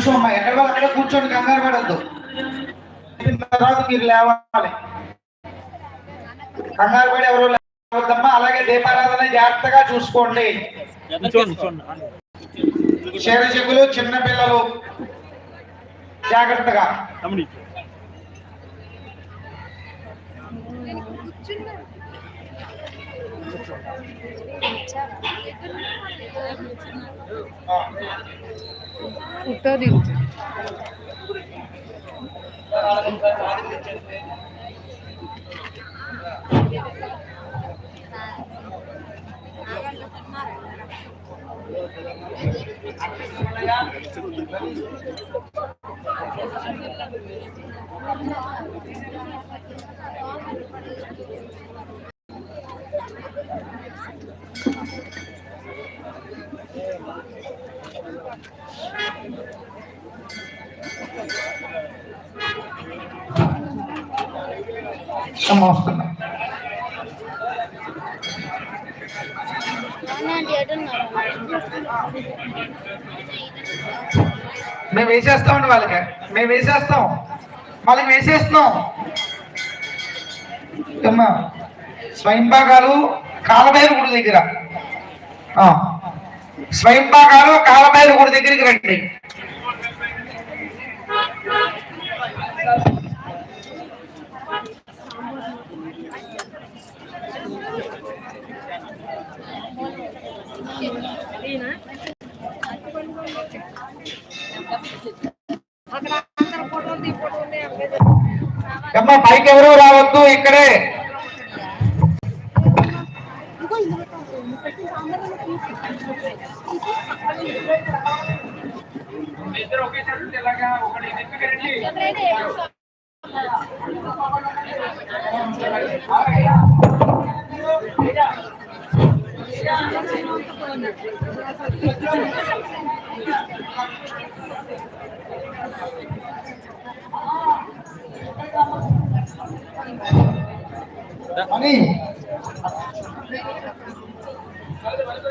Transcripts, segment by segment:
నిమిషం అమ్మా ఎక్కడ వాళ్ళు కూర్చోండి కంగారు పడద్దు. తర్వాత మీరు లేవాలి. కంగారు పడి ఎవరు లేవద్దమ్మా అలాగే దీపారాధన జాగ్రత్తగా చూసుకోండి. శరీరకులు చిన్న పిల్లలు జాగ్రత్తగా. ఫోటో దిగుతుంది అమ్మ వస్తున్నా మేము వేసేస్తామండి వాళ్ళకి. మేము వేసేస్తాం. వాళ్ళకి వేసేస్తున్నాం. అమ్మా స్వయం గుడి దగ్గర. స్వయంపాకాలు స్వయం గుడి దగ్గరికి రండి. అమ్మా పైకి ఎవరు రావద్దు ఇక్కడే. ఇద్దరు ఒకేసారి ఇలాగా ఒకటి ఎందుకండి అని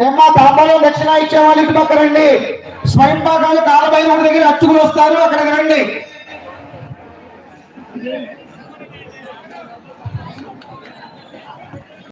ఏమ్మా తాంబాలో దక్షిణ ఇచ్చే వాళ్ళు ఇటు పక్క రండి. స్వయం భాగాలు కాలబైన దగ్గర అచ్చుకులు వస్తారు అక్కడికి రండి.